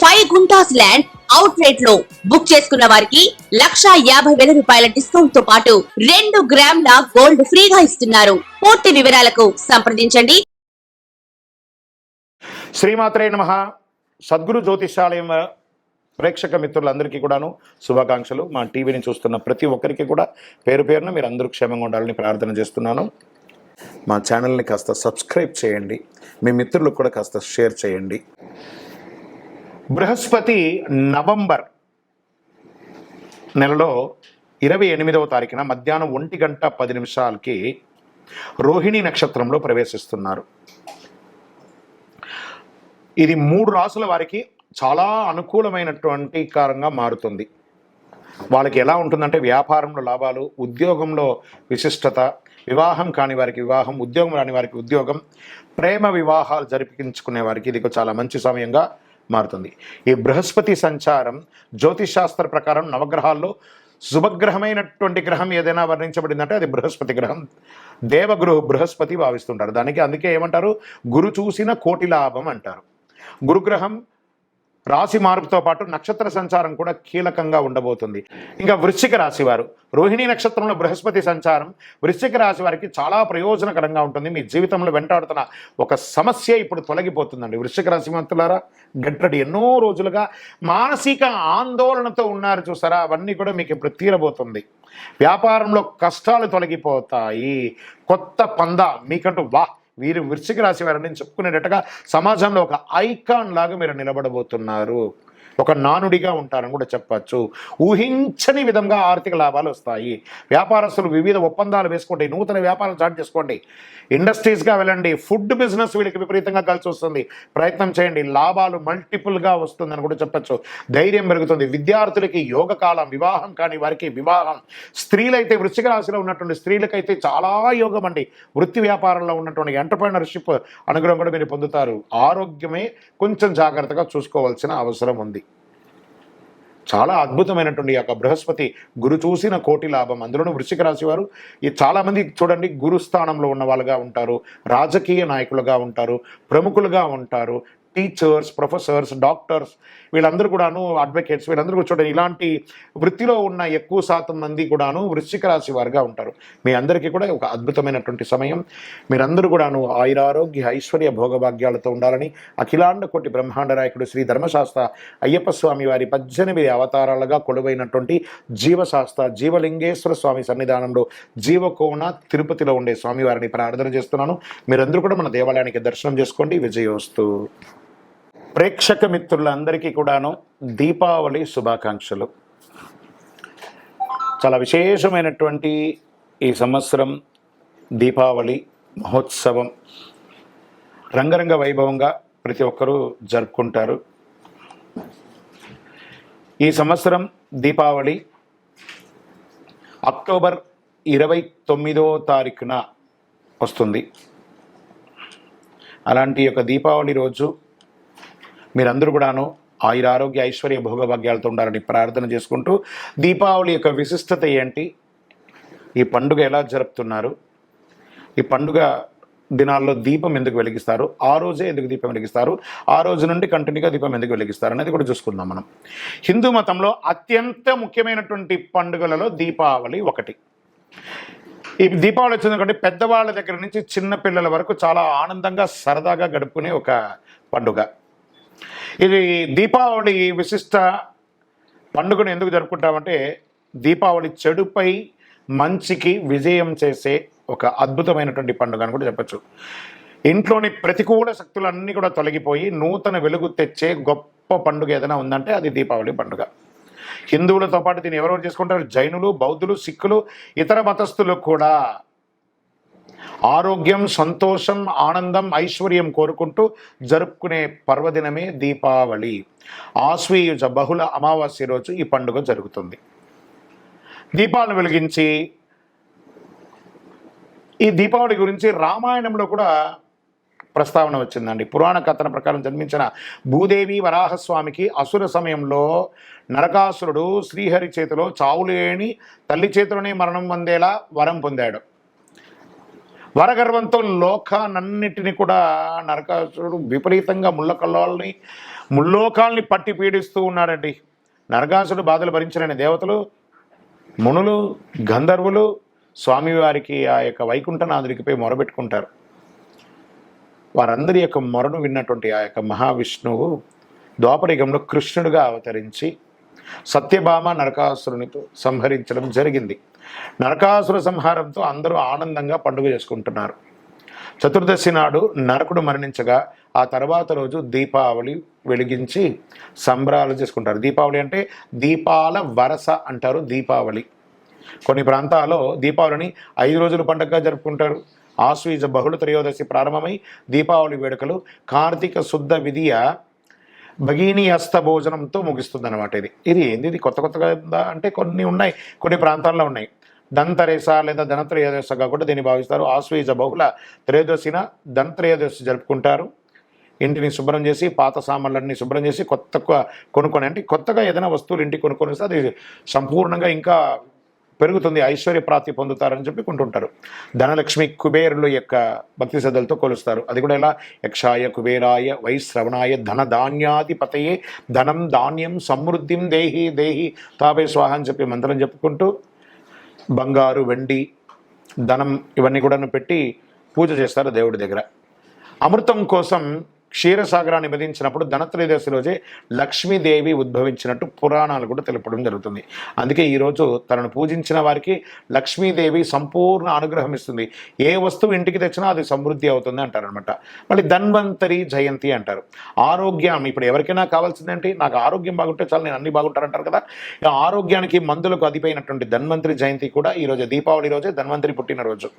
Five guntas land అవుట్ రేట్లో book చేసుకున్న వారికి లక్షా యాభై వేల రూపాయల డిస్కౌంట్తో పాటు రెండు గ్రాముల గోల్డ్ ఫ్రీగా ఇస్తున్నారు. పూర్తి వివరాలకు సంప్రదించండి. శ్రీమాత్రే నమ. సద్గురు జ్యోతిషాలయం ప్రేక్షక మిత్రులందరికీ కూడాను శుభాకాంక్షలు. మా టీవీని చూస్తున్న ప్రతి ఒక్కరికి కూడా పేరు పేరున మీరు అందరూ క్షేమంగా ఉండాలని ప్రార్థన చేస్తున్నాను. మా ఛానల్ని కాస్త సబ్స్క్రైబ్ చేయండి. మీ మిత్రులకు కూడా కాస్త షేర్ చేయండి. బృహస్పతి నవంబర్ నెలలో ఇరవై ఎనిమిదవ తారీఖున మధ్యాహ్నం ఒంటి గంట పది నిమిషాలకి రోహిణి నక్షత్రంలో ప్రవేశిస్తున్నారు. ఇది మూడు రాసుల వారికి చాలా అనుకూలమైనటువంటి కారంగా మారుతుంది. వాళ్ళకి ఎలా ఉంటుందంటే వ్యాపారంలో లాభాలు ఉద్యోగంలో విశిష్టత వివాహం కాని వారికి వివాహం ఉద్యోగం రాని వారికి ఉద్యోగం ప్రేమ వివాహాలు జరిపించుకునే వారికి ఇది చాలా మంచి సమయంగా మారుతుంది. ఈ బృహస్పతి సంచారం జ్యోతిశాస్త్ర ప్రకారం నవగ్రహాల్లో శుభగ్రహమైనటువంటి గ్రహం ఏదైనా వర్ణించబడిందంటే అది బృహస్పతి గ్రహం. దేవగురు బృహస్పతి భావిస్తుంటారు. దానికి అందుకే ఏమంటారు? గురు చూసిన కోటి లాభం అంటారు. గురుగ్రహం రాశి మార్పుతో పాటు నక్షత్ర సంచారం కూడా కీలకంగా ఉండబోతుంది. ఇంకా వృశ్చిక రాశి వారు రోహిణి నక్షత్రంలో బృహస్పతి సంచారం వృశ్చిక రాశి వారికి చాలా ప్రయోజనకరంగా ఉంటుంది. మీ జీవితంలో వెంటాడుతున్న ఒక సమస్య ఇప్పుడు తొలగిపోతుందండి. వృశ్చిక రాశి మంతులారా గట్టడి ఎన్నో రోజులుగా మానసిక ఆందోళనతో ఉన్నారు చూసారా? అవన్నీ కూడా మీకు ఇప్పుడు తీరబోతుంది. వ్యాపారంలో కష్టాలు తొలగిపోతాయి. కొత్త పంద మీకంటూ వా వీరు వృశ్చిక రాశి వారని చెప్పుకునేటట్టుగా సమాజంలో ఒక ఐకాన్ లాగా మీరు నిలబడబోతున్నారు. ఒక నానుడిగా ఉంటారని కూడా చెప్పచ్చు. ఊహించని విధంగా ఆర్థిక లాభాలు వస్తాయి. వ్యాపారస్తులు వివిధ ఒప్పందాలు వేసుకోండి నూతన వ్యాపారం స్టార్ట్ చేసుకోండి. ఇండస్ట్రీస్గా వెళ్ళండి. ఫుడ్ బిజినెస్ వీళ్ళకి విపరీతంగా కలిసి వస్తుంది. ప్రయత్నం చేయండి. లాభాలు మల్టిపుల్గా వస్తుందని కూడా చెప్పచ్చు. ధైర్యం పెరుగుతుంది. విద్యార్థులకి యోగ కాలం వివాహం కానీ వారికి వివాహం. స్త్రీలైతే వృశ్చిక రాశిలో ఉన్నటువంటి స్త్రీలకైతే చాలా యోగం అండి. వృత్తి వ్యాపారంలో ఉన్నటువంటి ఎంటర్ప్రైనర్షిప్ అనుగ్రహం కూడా మీరు పొందుతారు. ఆరోగ్యమే కొంచెం జాగ్రత్తగా చూసుకోవాల్సిన అవసరం ఉంది. చాలా అద్భుతమైనటువంటి యొక్క బృహస్పతి గురు చూసిన కోటి లాభం. అందులోనూ వృశ్చిక రాశి వారు ఈ చాలామంది చూడండి గురు స్థానంలో ఉన్న వాళ్ళుగా ఉంటారు రాజకీయ నాయకులుగా ఉంటారు ప్రముఖులుగా ఉంటారు టీచర్స్ ప్రొఫెసర్స్ డాక్టర్స్ వీళ్ళందరూ కూడాను అడ్వకేట్స్ వీళ్ళందరూ కూడా ఇలాంటి వృత్తిలో ఉన్న ఎక్కువ శాతం మంది కూడాను వృశ్చిక రాశి వారుగా ఉంటారు. మీ అందరికీ కూడా ఒక అద్భుతమైనటువంటి సమయం. మీరందరూ కూడాను ఆయురారోగ్య ఐశ్వర్య భోగభాగ్యాలతో ఉండాలని అఖిలాండ కోటి బ్రహ్మాండ నాయకుడు శ్రీ ధర్మశాస్త్ర అయ్యప్ప స్వామి వారి పద్దెనిమిది అవతారాలుగా కొలువైనటువంటి జీవశాస్త్ర జీవలింగేశ్వర స్వామి సన్నిధానంలో జీవకోణ తిరుపతిలో ఉండే స్వామివారిని ప్రార్థన చేస్తున్నాను. మీరందరూ కూడా మన దేవాలయానికి దర్శనం చేసుకోండి. విజయోస్తు. ప్రేక్షక మిత్రులందరికీ కూడాను దీపావళి శుభాకాంక్షలు. చాలా విశేషమైనటువంటి ఈ సంవత్సరం దీపావళి మహోత్సవం రంగరంగ వైభవంగా ప్రతి ఒక్కరూ జరుపుకుంటారు. ఈ సంవత్సరం దీపావళి అక్టోబర్ ఇరవై తొమ్మిదో తారీఖున వస్తుంది. అలాంటి యొక్క దీపావళి రోజు మీరందరూ కూడాను ఆయుర ఆరోగ్య ఐశ్వర్య భోగభాగ్యాలతో ఉండాలని ప్రార్థన చేసుకుంటూ దీపావళి యొక్క విశిష్టత ఏంటి? ఈ పండుగ ఎలా జరుపుతున్నారు? ఈ పండుగ దినాల్లో దీపం ఎందుకు వెలిగిస్తారు? ఆ రోజే ఎందుకు దీపం వెలిగిస్తారు? ఆ రోజు నుండి కంటిన్యూగా దీపం ఎందుకు వెలిగిస్తారు అనేది కూడా చూసుకుందాం మనం. హిందూ మతంలో అత్యంత ముఖ్యమైనటువంటి పండుగలలో దీపావళి ఒకటి. ఈ దీపావళి వచ్చిందంటే పెద్దవాళ్ళ దగ్గర నుంచి చిన్నపిల్లల వరకు చాలా ఆనందంగా సరదాగా గడుపుకునే ఒక పండుగ. ఇది దీపావళి విశిష్ట పండుగను ఎందుకు జరుపుకుంటామంటే దీపావళి చెడుపై మంచికి విజయం చేసే ఒక అద్భుతమైనటువంటి పండుగ అని కూడా చెప్పచ్చు. ఇంట్లోని ప్రతికూల శక్తులన్నీ కూడా తొలగిపోయి నూతన వెలుగు తెచ్చే గొప్ప పండుగ ఏదైనా ఉందంటే అది దీపావళి పండుగ. హిందువులతో పాటు దీన్ని ఎవరెవరు చేసుకుంటారు? జైనులు బౌద్ధులు సిక్కులు ఇతర మతస్థులు కూడా. ఆరోగ్యం సంతోషం ఆనందం ఐశ్వర్యం కోరుకుంటూ జరుపుకునే పర్వదినమే దీపావళి. ఆశ్వీయుజ బహుళ అమావాస్య రోజు ఈ పండుగ జరుగుతుంది. దీపాలను వెలిగించి ఈ దీపావళి గురించి రామాయణంలో కూడా ప్రస్తావన వచ్చిందండి. పురాణ కథన ప్రకారం జన్మించిన భూదేవి వరాహస్వామికి అసుర సమయంలో నరకాసురుడు శ్రీహరి చేతిలో చావులేని తల్లి చేతిలోనే మరణం పొందేలా వరం పొందాడు. వరగర్వంతో లోకానన్నిటిని కూడా నరకాసురుడు విపరీతంగా ముళ్ళకల్లాలని ముల్లోకాల్ని పట్టి పీడిస్తూ ఉన్నాడండి. నరకాసుడు బాధలు భరించలేని దేవతలు మునులు గంధర్వులు స్వామివారికి ఆ యొక్క వైకుంఠనాథుడికి మొరబెట్టుకుంటారు. వారందరి యొక్క మొరను విన్నటువంటి ఆ యొక్క మహావిష్ణువు ద్వాపరిగంలో కృష్ణుడిగా అవతరించి సత్యభామ నరకాసురునితో సంహరించడం జరిగింది. నరకాసుర సంహారంతో అందరూ ఆనందంగా పండుగ చేసుకుంటున్నారు. చతుర్దశి నాడు నరకుడు మరణించగా ఆ తర్వాత రోజు దీపావళి వెలిగించి సంబరాలు చేసుకుంటారు. దీపావళి అంటే దీపాల వరస అంటారు దీపావళి. కొన్ని ప్రాంతాల్లో దీపావళిని ఐదు రోజుల పండుగగా జరుపుకుంటారు. ఆశ్వీజ బహుళ త్రయోదశి ప్రారంభమై దీపావళి వేడుకలు కార్తీక శుద్ధ విధియ భగిని హస్త భోజనంతో ముగిస్తుంది అనమాట ఇది. ఇది ఏంది? ఇది కొత్త కొత్తగా ఉందా? అంటే కొన్ని ఉన్నాయి కొన్ని ప్రాంతాల్లో ఉన్నాయి. ధన్తరేస లేదా ధనత్రయోదశగా కూడా దీన్ని భావిస్తారు. ఆశ్వీజ బహుళ త్రయోదశిన ధనత్రయోదశి జరుపుకుంటారు. ఇంటిని శుభ్రం చేసి పాత సామాన్లన్నీ శుభ్రం చేసి కొత్త కొనుక్కొని అంటే కొత్తగా ఏదైనా వస్తువులు ఇంటికి కొనుక్కొని అది సంపూర్ణంగా ఇంకా పెరుగుతుంది ఐశ్వర్య ప్రాప్తి పొందుతారని చెప్పి కొంటుంటారు. ధనలక్ష్మి కుబేరుల యొక్క భక్తి శ్రద్ధలతో కొలుస్తారు. అది కూడా ఎలా? యక్షాయ కుబేరాయ వైశ్రవణాయ ధన ధాన్యాధిపతయే ధనం ధాన్యం సమృద్ధిం దేహి దేహి తాపే స్వాహ అని చెప్పి మంత్రం చెప్పుకుంటూ బంగారు వెండి ధనం ఇవన్నీ కూడా పెట్టి పూజ చేస్తారు దేవుడి దగ్గర. అమృతం కోసం క్షీరసాగరాన్ని విధించినప్పుడు ధనత్రయోదశి రోజే లక్ష్మీదేవి ఉద్భవించినట్టు పురాణాలు కూడా తెలపడం జరుగుతుంది. అందుకే ఈరోజు తనను పూజించిన వారికి లక్ష్మీదేవి సంపూర్ణ అనుగ్రహం ఇస్తుంది. ఏ వస్తువు ఇంటికి తెచ్చినా అది సమృద్ధి అవుతుంది అంటారనమాట మళ్ళీ ధన్వంతరి జయంతి అంటారు. ఆరోగ్యం ఇప్పుడు ఎవరికైనా కావాల్సిందేంటి? నాకు ఆరోగ్యం బాగుంటే చాలు నేను అన్ని బాగుంటారంటారు కదా. ఆరోగ్యానికి మందులకు అదిపోయినటువంటి ధన్వంతరి జయంతి కూడా ఈరోజు దీపావళి రోజే ధన్వంతరి పుట్టినరోజు.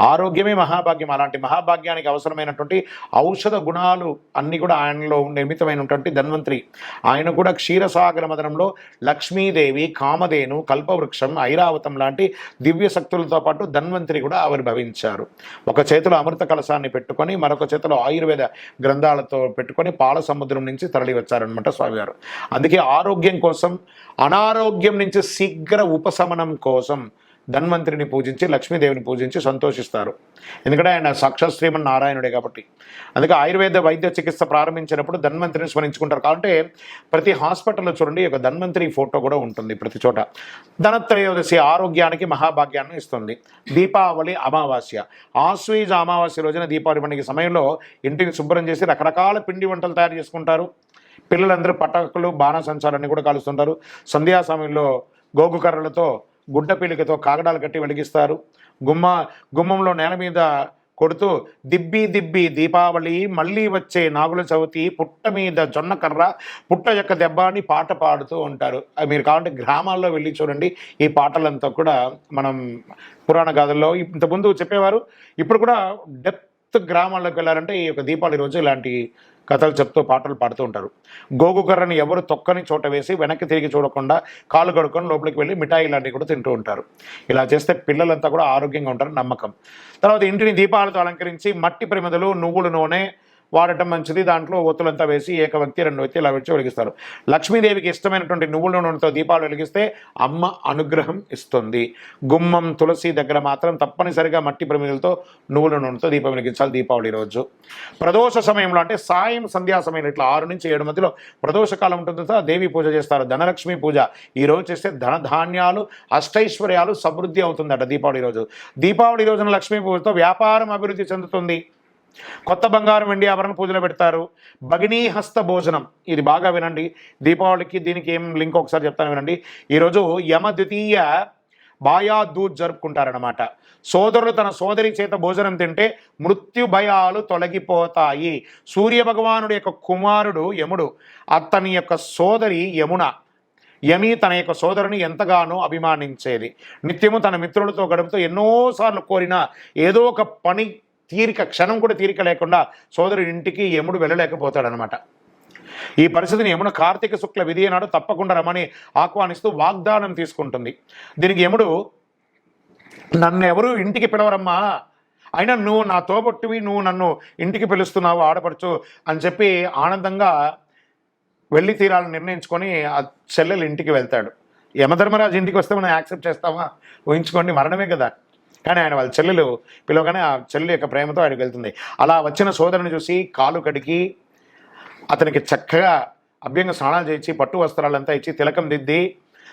ఆరోగ్యమే మహాభాగ్యం. అలాంటి మహాభాగ్యానికి అవసరమైనటువంటి ఔషధ గుణాలు అన్నీ కూడా ఆయనలో నిర్మితమైనటువంటి ధన్వంతరి. ఆయన కూడా క్షీరసాగర మదనంలో లక్ష్మీదేవి కామధేను కల్పవృక్షం ఐరావతం లాంటి దివ్య శక్తులతో పాటు ధన్వంతరి కూడా ఆవిర్భవించారు. ఒక చేతిలో అమృత కలశాన్ని పెట్టుకొని మరొక చేతిలో ఆయుర్వేద గ్రంథాలతో పెట్టుకొని పాల సముద్రం నుంచి తరలి వచ్చారనమాట స్వామివారు. అందుకే ఆరోగ్యం కోసం అనారోగ్యం నుంచి శీఘ్ర ఉపశమనం కోసం ధన్వంతరిని పూజించి లక్ష్మీదేవిని పూజించి సంతోషిస్తారు. ఎందుకంటే ఆయన సాక్షాత్ శ్రీమన్ నారాయణుడే కాబట్టి. అందుకే ఆయుర్వేద వైద్య చికిత్స ప్రారంభించినప్పుడు ధన్వంతరిని స్మరించుకుంటారు. కాబట్టి ప్రతి హాస్పిటల్లో చూడండి ఒక ధన్వంతరి ఫోటో కూడా ఉంటుంది ప్రతి చోట. ధనత్రయోదశి ఆరోగ్యానికి మహాభాగ్యాన్ని ఇస్తుంది. దీపావళి అమావాస్య. ఆశ్వీజ అమావాస్య రోజున దీపావళి పండుగ సమయంలో ఇంటిని శుభ్రం చేసి రకరకాల పిండి వంటలు తయారు చేసుకుంటారు. పిల్లలందరూ పటాకులు బాణసంచాలన్నీ కూడా కాలుస్తుంటారు. సంధ్యా సమయంలో గోగు కర్రలతో గుడ్డ పిలికతో కాగడాలు కట్టి వెలిగిస్తారు. గుమ్మ గుమ్మంలో నేల మీద కొడుతూ దిబ్బి దిబ్బి దీపావళి మళ్ళీ వచ్చే నాగుల చవితి పుట్ట మీద జొన్న కర్ర పుట్ట యొక్క దెబ్బ అని పాట పాడుతూ ఉంటారు. అది మీరు కావాలంటే గ్రామాల్లో వెళ్ళి చూడండి. ఈ పాటలంతా కూడా మనం పురాణ గాథల్లో ఇంతకుముందు చెప్పేవారు. ఇప్పుడు కూడా డెప్త్ గ్రామాల్లోకి వెళ్ళారంటే ఈ యొక్క దీపావళి రోజు ఇలాంటి కథలు చెప్తూ పాటలు పాడుతూ ఉంటారు. గోగుకర్రని ఎవరు తొక్కని చోట వేసి వెనక్కి తిరిగి చూడకుండా కాలు కడుక్కొని లోపలికి వెళ్ళి మిఠాయి లాంటివి కూడా తింటూ ఉంటారు. ఇలా చేస్తే పిల్లలంతా కూడా ఆరోగ్యంగా ఉంటారు నమ్మకం. తర్వాత ఇంటిని దీపాలతో అలంకరించి మట్టి ప్రమిదలు నువ్వుల నూనె వాడటం మంచిది. దాంట్లో ఒత్తులంతా వేసి ఏక వ్యక్తి రెండు వ్యక్తి ఇలా వచ్చి వెలిగిస్తారు. లక్ష్మీదేవికి ఇష్టమైనటువంటి నువ్వుల నూనెతో దీపాలు వెలిగిస్తే అమ్మ అనుగ్రహం ఇస్తుంది. గుమ్మం తులసి దగ్గర మాత్రం తప్పనిసరిగా మట్టి ప్రమిదలతో నువ్వుల నూనెతో దీపం వెలిగించాలి దీపావళి రోజు. ప్రదోష సమయంలో అంటే సాయం సంధ్యా సమయంలో ఇట్లా ఆరు నుంచి ఏడు మధ్యలో ప్రదోష కాలం ఉంటుంది దేవి పూజ చేస్తారు. ధనలక్ష్మి పూజ. ఈ రోజు చేస్తే ధనధాన్యాలు అష్టైశ్వర్యాలు సమృద్ధి అవుతుందట దీపావళి రోజు. దీపావళి రోజున లక్ష్మీ పూజతో వ్యాపారం అభివృద్ధి చెందుతుంది. కొత్త బంగారం వెండి ఆభరణ పూజలు పెడతారు. భగినీ హస్త భోజనం. ఇది బాగా వినండి. దీపావళికి దీనికి ఏం లింక్ ఒకసారి చెప్తాను వినండి. ఈరోజు యమ ద్వితీయ బాయాదూత్ జరుపుకుంటారనమాట సోదరులు తన సోదరి చేత భోజనం తింటే మృత్యు భయాలు తొలగిపోతాయి. సూర్య భగవానుడి యొక్క కుమారుడు యముడు అతని యొక్క సోదరి యమున. యమి తన యొక్క సోదరుని ఎంతగానో అభిమానించేది. నిత్యము తన మిత్రులతో గడుపుతూ ఎన్నోసార్లు కోరిన ఏదో ఒక పని తీరిక క్షణం కూడా తీరిక లేకుండా సోదరుడి ఇంటికి యముడు వెళ్ళలేకపోతాడనమాట. ఈ పరిస్థితిని యముడు కార్తీక శుక్ల విధి నాడు తప్పకుండా రమని ఆహ్వానిస్తూ వాగ్దానం తీసుకుంటుంది. దీనికి యముడు నన్ను ఎవరు ఇంటికి పిలవరమ్మా? అయినా నువ్వు నా తోబొట్టువి నువ్వు నన్ను ఇంటికి పిలుస్తున్నావు ఆడపడుచు అని చెప్పి ఆనందంగా వెళ్ళి తీరాలని నిర్ణయించుకొని ఆ చెల్లెలు ఇంటికి వెళ్తాడు. యమధర్మరాజు ఇంటికి వస్తే మనం యాక్సెప్ట్ చేస్తామా? ఊహించుకోండి మరణమే కదా. కానీ ఆయన వాళ్ళ చెల్లెలు పిలవగానే ఆ చెల్లెలు యొక్క ప్రేమతో ఆయనకు వెళ్తుంది. అలా వచ్చిన సోదరుని చూసి కాలు కడిగి అతనికి చక్కగా అభ్యంగ స్నానాలు చేయించి పట్టు వస్త్రాలంతా ఇచ్చి తిలకం దిద్ది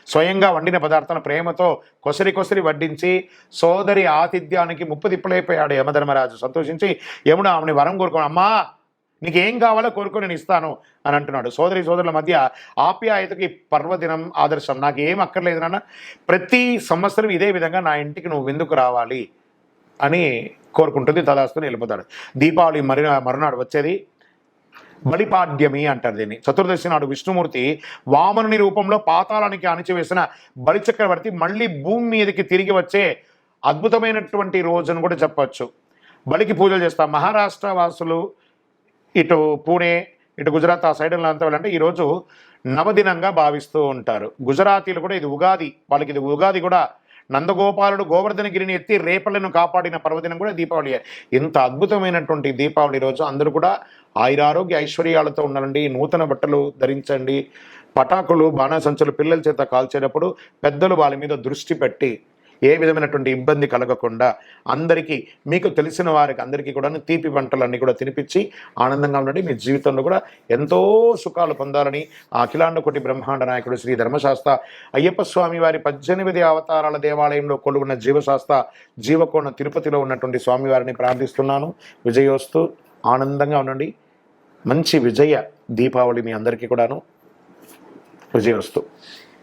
స్వయంగా వండిన పదార్థాలను ప్రేమతో కొసరి కొసరి వడ్డించి సోదరి ఆతిథ్యానికి ముప్పు తిప్పలైపోయాడు యమధర్మరాజు. సంతోషించి యముడు ఆమెని వరం కోరుకోను అమ్మా నీకేం కావాలో కోరుకొని నేను ఇస్తాను అని అంటున్నాడు. సోదరి సోదరుల మధ్య ఆప్యాయతకి పర్వదినం ఆదర్శం. నాకు ఏం అక్కర్లేదు నాన్న. ప్రతి సంవత్సరం ఇదే విధంగా నా ఇంటికి నువ్వు ఎందుకు రావాలి అని కోరుకుంటుంది తదాస్తుని వెళ్ళిపోతాడు దీపావళి మరి మరునాడు వచ్చేది బలిపాడ్యమి అంటారు దీన్ని. చతుర్దశి నాడు విష్ణుమూర్తి వామనుని రూపంలో పాతాళానికి అణిచివేసిన బలిచక్రవర్తి మళ్ళీ భూమి మీదకి తిరిగి వచ్చే అద్భుతమైనటువంటి రోజును కూడా చెప్పచ్చు. బలికి పూజలు చేస్తాం మహారాష్ట్ర వాసులు ఇటు పూణే ఇటు గుజరాత్ ఆ సైడ్లో అంతా వెళ్ళంటే ఈరోజు నవదినంగా భావిస్తూ ఉంటారు. గుజరాతీలు కూడా ఇది ఉగాది వాళ్ళకి ఇది ఉగాది కూడా నందగోపాలుడు గోవర్ధనగిరిని ఎత్తి రేపలను కాపాడిన పర్వదినం కూడా దీపావళి. ఇంత అద్భుతమైనటువంటి దీపావళి రోజు. అందరూ కూడా ఆయురారోగ్య ఐశ్వర్యాలతో ఉండాలండి. నూతన బట్టలు ధరించండి. పటాకులు బాణాసంచులు పిల్లల చేత కాల్చేటప్పుడు పెద్దలు వాళ్ళ మీద దృష్టి పెట్టి ఏ విధమైనటువంటి ఇబ్బంది కలగకుండా అందరికీ మీకు తెలిసిన వారికి అందరికీ కూడా తీపి వంటలన్నీ కూడా తినిపించి ఆనందంగా ఉండండి. మీ జీవితంలో కూడా ఎంతో సుఖాలు పొందాలని ఆ అఖిలాండ కోటి బ్రహ్మాండ నాయకుడు శ్రీ ధర్మశాస్త్ర అయ్యప్ప స్వామి వారి పద్దెనిమిది అవతారాల దేవాలయంలో కొలుగున్న జీవశాస్త్ర జీవకోణ తిరుపతిలో ఉన్నటువంటి స్వామివారిని ప్రార్థిస్తున్నాను. విజయోస్తు ఆనందంగా ఉండండి. మంచి విజయ దీపావళి మీ అందరికీ కూడాను. విజయోస్తు.